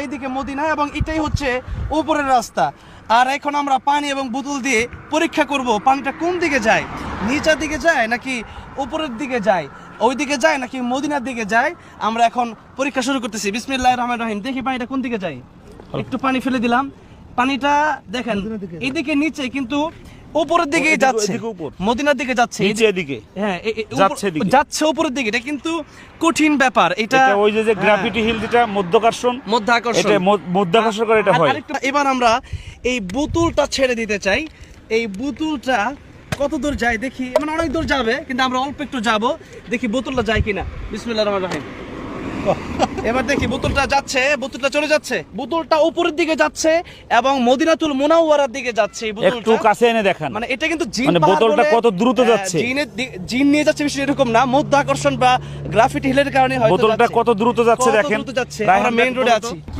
এইদিকে মদিনা এবং এটাই হচ্ছে উপরের রাস্তা। আর এখন আমরা পানি এবং বোতল দিয়ে পরীক্ষা করব পানিটা কোন দিকে যায়? নিচের দিকে যায় নাকি উপরের দিকে যায়? ওই দিকে যায় নাকি মদিনার দিকে যায়? আমরা এখন পরীক্ষা শুরু করতেছি। বিসমিল্লাহ রহমান রহিম। দেখি পানিটা কোন দিকে যায়? একটু পানি ফেলে দিলাম। পানিটা দেখেন এইদিকে নিচে কিন্তু উপরের দিকেই যাচ্ছে। মদিনার দিকে যাচ্ছে। নিচে এদিকে হ্যাঁ যাচ্ছে এদিকে। যাচ্ছে উপরের দিকে। এটা কিন্তু কঠিন ব্যাপার। এটা ওই যে যে হ্যাঁ, গ্রাফিটি হিল যেটা মধ্যাকর্ষণ মধ্যাকর্ষণ। এটা মধ্যাকর্ষণ করে এটা হয়। এবার আমরা এই বোতলটা ছেড়ে দিতে চাই। এই বোতলটা কত দূর যায় দেখি? মানে অনেক দূর যাবে কিন্তু আমরা অল্প একটু যাব। দেখি বোতলটা যায় কিনা। বিসমিল্লাহ রহমান রহিম। এবার দেখি বোতলটা যাচ্ছে বোতলটা চলে যাচ্ছে। বোতলটা উপরের দিকে যাচ্ছে এবং মদিনাতুল মোনাওয়ারার দিকে যাচ্ছে একটু কাছে এনে দেখান। মানে এটা কিন্তু জিন মানে বোতলটা কত দ্রুত যাচ্ছে? জিনের জিন নিয়ে যাচ্ছে বিষয় এরকম না। মধ্য আকর্ষণ বা গ্রাফিটি হিলের কারণে হয়তো বোতলটা কত দ্রুত যাচ্ছে কত দেখেন। দ্রুত যাচ্ছে। আমরা মেইন রোডে। আছি।